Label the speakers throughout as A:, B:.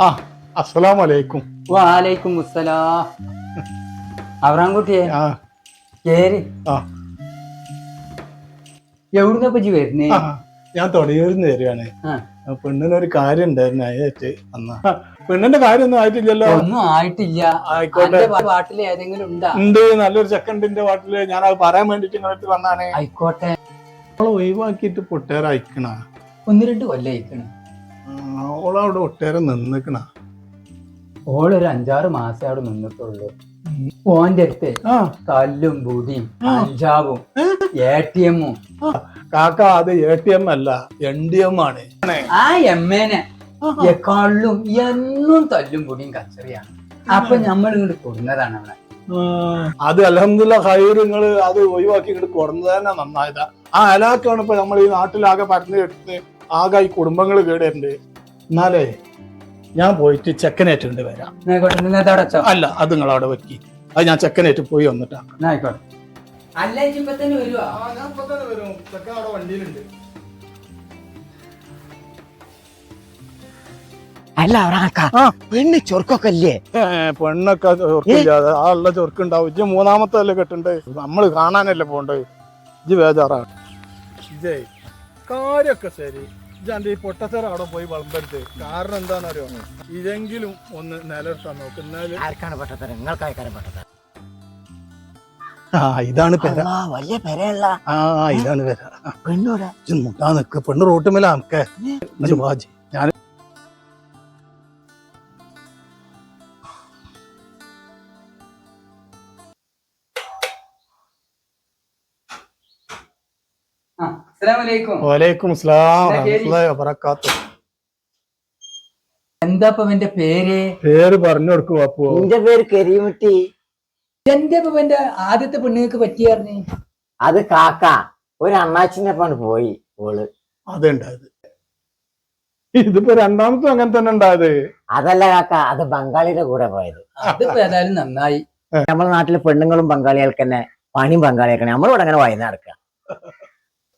A: ആ അസ്സലാമലൈക്കും.
B: വാലൈക്കും മുസ്സലാ അവറാൻകുട്ടിയെ
A: ആ.
B: കേറി.
A: ആ.
B: എവിടുന്ന പറ്റി വരുന്നേ?
A: ആ, ഞാൻ തൊടിയൂരിന്ന് വരികയാണ്.
B: ആ,
A: ആ, പെണ്ണിനൊരു കാര്യം ഉണ്ടായിരുന്നു അയച്ച് അന്ന. പെണ്ണിന്റെ കാര്യമൊന്നും ആയിട്ടില്ലല്ലോ.
B: ഒന്നും ആയിട്ടില്ല.
A: ആയിക്കോട്ടെ.
B: അന്റെ പാട്ടിൽ ഏതെങ്കിലും ഉണ്ടാ?
A: ഉണ്ട് നല്ലൊരു ചെക്കൻഡിന്റെ വാട്ടിൽ. ഞാൻ അത് പറയാൻ വേണ്ടിട്ട് ഇങ്ങോട്ട് വന്നാണ്
B: ആയിക്കോട്ടെ.
A: ഒഴിവാക്കിട്ട് ഒഴിവാക്കിയിട്ട് പൊട്ടേറെ അയക്കണ
B: ഒന്ന് രണ്ട് കൊല്ലം അയക്കണ്
A: ഓളവിടെ ഒട്ടേറെ നിന്നിക്കണ.
B: ഓളൊരു അഞ്ചാറ് മാസം അവിടെ നിന്നിട്ടുള്ളൂ. ഓന്റെ അടുത്ത് കല്ലും പൊടിയും അഞ്ചാവും എ ടി എമ്മും
A: കാക്ക അത് എ ടി എം അല്ല എൻ ഡി എം ആണ്.
B: ആ എമ്മേനെ എക്കാളിലും എന്നും തല്ലും പൊടിയും കച്ചറിയാണ്. അപ്പൊ നമ്മൾ ഇങ്ങോട്ട് കൊടുന്നതാണ് അവിടെ.
A: അത് അലഹമില്ല ഹൈർ അത് ഒഴിവാക്കി ഇങ്ങോട്ട് കൊടുന്നത് തന്നെ നന്നായതാ. ആ അലാക്കാണ് ഇപ്പൊ നമ്മൾ ഈ നാട്ടിലാകെ പരന്ന് എടുത്ത് ആകെ ഈ കുടുംബങ്ങൾ കേടരുണ്ട് എന്നാലേ ഞാൻ പോയിട്ട് ചെക്കനേറ്റുണ്ട് വരാം. അല്ല അത് നിങ്ങൾ അവിടെ വെക്കി. അത് ഞാൻ ചെക്കനേറ്റ് പോയി വന്നിട്ടാണ്
B: ആയിക്കോട്ടെ. അല്ല ഇപ്പൊ തന്നെ വരുവാ?
A: വണ്ടിയിലുണ്ട്.
C: അല്ല അവറാക്ക
A: ആ.
C: പെണ്ണ് ചൊർക്കൊക്കെ ഇല്ലേ?
A: പെണ്ണൊക്കെ ചൊർക്കില്ലാതെ ആ ഉള്ള ചൊർക്കുണ്ടാവും ഇജ്ജ് മൂന്നാമത്തെ അല്ലേ കെട്ടുണ്ട്? നമ്മൾ കാണാനല്ലേ പോണ്ടത് ഇജ്ജ് ബേജാറാണ്. ഇജേ കാര്യൊക്കെ ശരി. ഇജാന്റെ ഈ പൊട്ടത്തര അവിടെ പോയി വളമ്പരുത്. കാരണം എന്താണെന്നറിയോ? ഇതെങ്കിലും ഒന്ന് നിലനിർത്താൻ നോക്കുന്നാൽ
C: ആർക്കാണ് പൊട്ടത്തറ നിങ്ങൾക്കാർക്കാണ് പെട്ടത്
A: ആ ഇതാണ് പെര.
C: വലിയ പെരയല്ല.
A: ആ ഇതാണ് പെര.
C: പെണ്ണൂടെ
A: മുട്ടാ നിക്ക്. പെണ്ണ് റോട്ടുമല്ല നമുക്ക്. എന്നിട്ട് വലൈക്കും
B: എന്താ ഇവന്റെ പേര്?
A: പേര് പറഞ്ഞു കൊടുക്കും അപ്പോ
C: എന്റെ പേര് കരിമുട്ടി
B: എന്റെ അപ്പന്റെ ഇവന്റെ ആദ്യത്തെ പെണ്ണുങ്ങൾക്ക് പറ്റിയാർന്ന്
C: അത് കാക്ക. ഒരു അണ്ണാച്ചിന്റെ പണ്ട് പോയി ഓൾ.
A: അതുണ്ടായത്. ഇതിപ്പോ രണ്ടാമത്തെ അങ്ങനെ തന്നെ ഉണ്ടായത്.
C: അതല്ല കാക്ക അത് ബംഗാളിയുടെ കൂടെ പോയത്.
B: അതിപ്പോ ഏതായാലും നന്നായി.
C: നമ്മുടെ നാട്ടിലെ പെണ്ണുങ്ങളും ബംഗാളികൾക്ക് തന്നെ പണിയും ബംഗാളികൾക്ക് തന്നെ നമ്മളിവിടെ അങ്ങനെ വൈകുന്നേരം നടക്കുക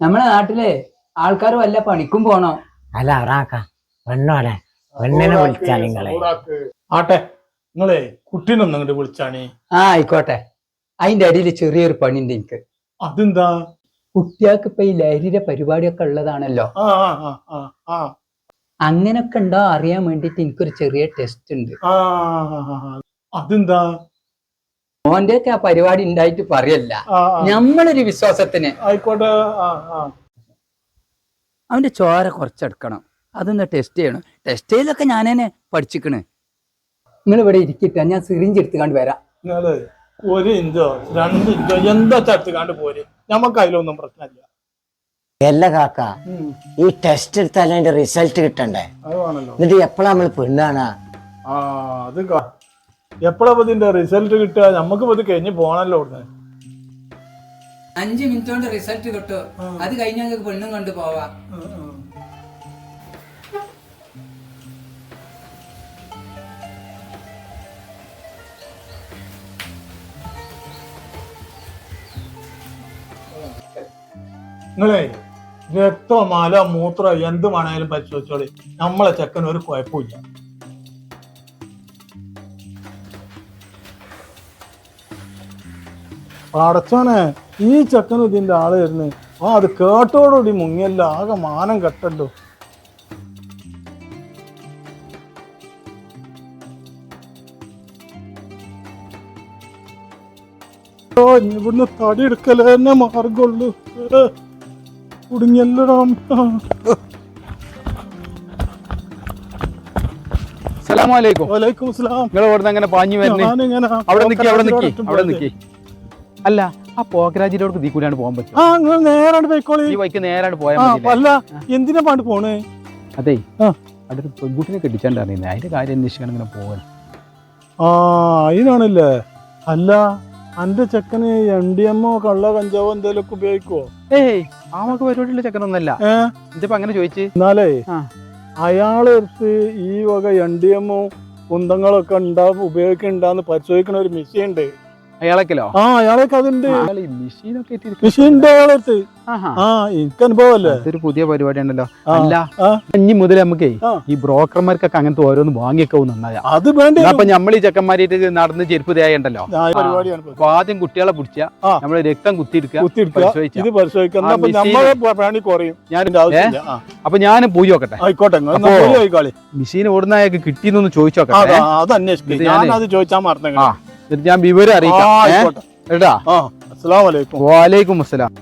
B: നമ്മളെ നാട്ടിലെ ആൾക്കാർ വല്ല പണിക്കും പോണോ?
C: അല്ല അവറാക്ക പെണ്ണോടെ. പെണ്ണിനെ വിളിച്ചാ നിങ്ങളെ.
A: ആട്ടെ നിങ്ങളെ കുട്ടീനൊന്നും വിളിച്ചാണേ.
B: ആ ആയിക്കോട്ടെ. അതിന്റെ അടിയിൽ ചെറിയൊരു പണിയുണ്ട് എനിക്ക്.
A: അതെന്താ?
B: കുട്ടികൾക്ക് ഇപ്പൊ ഈ ലഹരിയുടെ പരിപാടിയൊക്കെ ഉള്ളതാണല്ലോ.
A: ആ ആ ആ ആ ആ.
B: അങ്ങനൊക്കെ ഉണ്ടോ അറിയാൻ വേണ്ടിട്ട് എനിക്കൊരു ചെറിയ ടെസ്റ്റ് ഉണ്ട്.
A: അതെന്താ?
B: ഓന്റെ ഒക്കെ ആ പരിപാടി ഉണ്ടായിട്ട് പറയല്ല. നമ്മളൊരു വിശ്വാസത്തിന്.
A: ആയിക്കോട്ടെ
B: അവന്റെ ചോര കുറച്ചെടുക്കണം. അതൊന്ന് ടെസ്റ്റ് ചെയ്യണം. ടെസ്റ്റ് ചെയ്തൊക്കെ ഞാൻ തന്നെ പഠിച്ചിക്കണ്. നിങ്ങൾ ഇവിടെ ഇരിക്കട്ടെ ഞാൻ സിറിഞ്ച് എടുത്തുകൊണ്ട് വരാം.
A: ഒരു ഇഞ്ചോ രണ്ട് ഇഞ്ചോ എന്താ എടുത്തുകൊണ്ട് കണ്ട് പോര്. നമുക്ക് അതിലൊന്നും പ്രശ്നമില്ല
C: അല്ല കാക്ക ഈ ടെസ്റ്റ് എടുത്താൽ അതിന്റെ റിസൾട്ട് കിട്ടണ്ടേ? എന്നിട്ട് എപ്പോഴാ നമ്മൾ പെണ്ണാണാ?
A: ആ അത് എപ്പോഴാ ഇതിന്റെ റിസൾട്ട് കിട്ടുക? നമുക്ക് ഇത് കഴിഞ്ഞ് പോണല്ലോ ഇവിടുന്ന്
B: അഞ്ച് മിനിറ്റ് കൊണ്ട് റിസൾട്ട് കിട്ടും. അത് കഴിഞ്ഞ പെണ്ണും കൊണ്ട് പോവാ.
A: നിങ്ങളെ രക്തമാല മൂത്രോ എന്ത് വേണേലും പരിശോധിച്ചോളി. നമ്മളെ ചെക്കൻ ഒരു കുഴപ്പമില്ല പടച്ചോനെ ഈ ചക്കനും ഇതിന്റെ ആൾ വരുന്നേ. ആ അത് കേട്ടോടുകൂടി മുങ്ങിയല്ല ആകെ മാനം കെട്ടല്ലോ ഓ ഇവിടുന്ന് തടി എടുക്കലേ തന്നെ മാർഗമുള്ളൂ. ഏ, കുടുങ്ങിയല്ലടാ
D: സലാമലൈക്കും
A: വലൈക്കും അസ്സലാം
D: നിങ്ങൾ ഇവിടുന്ന് അങ്ങനെ പാഞ്ഞു വരുന്നേ?
A: ഞാനിങ്ങനെ
D: അവിടെ നിക്കി അവിടെ നിക്കി അവിടെ
A: പോയത്.
D: അല്ല ആ പോക്കരാജിലോട് കൂടിയാണ് പോകാൻ പറ്റും
A: ആ നിങ്ങൾ നേരാണ്ട് പോയിക്കോളി.
D: ഈ വൈക്ക് നേരാണ് പോയാൽ
A: ആ
D: മതി
A: അല്ല എന്തിനാ പാണ്ട് പോണേ?
D: അതെ
A: ആ.
D: അവിടെ ഒരു പെൺകുട്ടിനെ കെട്ടിച്ചാണ്ട് അറിയുന്നത് അതിന്റെ കാര്യം അന്വേഷിക്കാൻ ഇങ്ങനെ പോകാൻ
A: ആ അതിനാണല്ലേ? അല്ല അന്റെ ചെക്കന് എൻ ഡി എമ്മോ കള്ള കഞ്ചാവോ എന്തേലൊക്കെ ഉപയോഗിക്കുവോ?
D: ഏയ് ആ മക്ക് പരിപാടിയുള്ള ചെക്കനൊന്നല്ല
A: ഏ?
D: ഇതിപ്പോ അങ്ങനെ ചോദിച്ച്?
A: എന്നാലേ
D: ആ.
A: അയാളെടുത്ത് ഈ വക എൻ ഡി എമ്മോ കുന്തങ്ങളൊക്കെ ഉണ്ടാ ഉപയോഗിക്കണ്ടാന്ന് പരിശോധിക്കണ ഒരു മിസ്സിയുണ്ട്
D: അയാളൊക്കെല്ലോ
A: ആ അയാളേക്ക്
D: അതിന്റെ മെഷീനൊക്കെ
A: അയാളെടുത്ത്. ആ എനിക്ക് അനുഭവമല്ലേ?
D: പുതിയ പരിപാടി ഉണ്ടല്ലോ അല്ല. ഇനി മുതൽ നമുക്ക് ഈ ബ്രോക്കർമാർക്കൊക്കെ അങ്ങനത്തെ ഓരോന്ന് വാങ്ങിയൊക്കെ നന്നായ.
A: അത് വേണ്ട?
D: അപ്പൊ നമ്മൾ ഈ ചെക്കന്മാരായിട്ട് നടന്ന് ചെരുപ്പ് തേയുണ്ടല്ലോ. അപ്പൊ ആദ്യം കുട്ടികളെ പിടിച്ച
A: നമ്മൾ
D: നമ്മൾ രക്തം കുത്തിയെടുക്കുക
A: ഇത് അപ്പൊ കുറയും.
D: ഞാൻ അപ്പൊ പോയി നോക്കട്ടെ.
A: ആയിക്കോട്ടെ
D: മെഷീൻ ഓടുന്ന കിട്ടിയെന്നൊന്ന് ചോദിച്ചു
A: ആ,
D: നോക്കട്ടെ
A: ആ, അത് അന്വേഷിക്കും ഞാൻ അത് ചോദിച്ചാൽ മറന്നു
D: എന്നിട്ട് ഞാൻ വിവരം അറിയിക്കാം? കേട്ടാ
A: അസ്സലാമലൈക്കും
D: വാലേക്കും അസ്സലാം.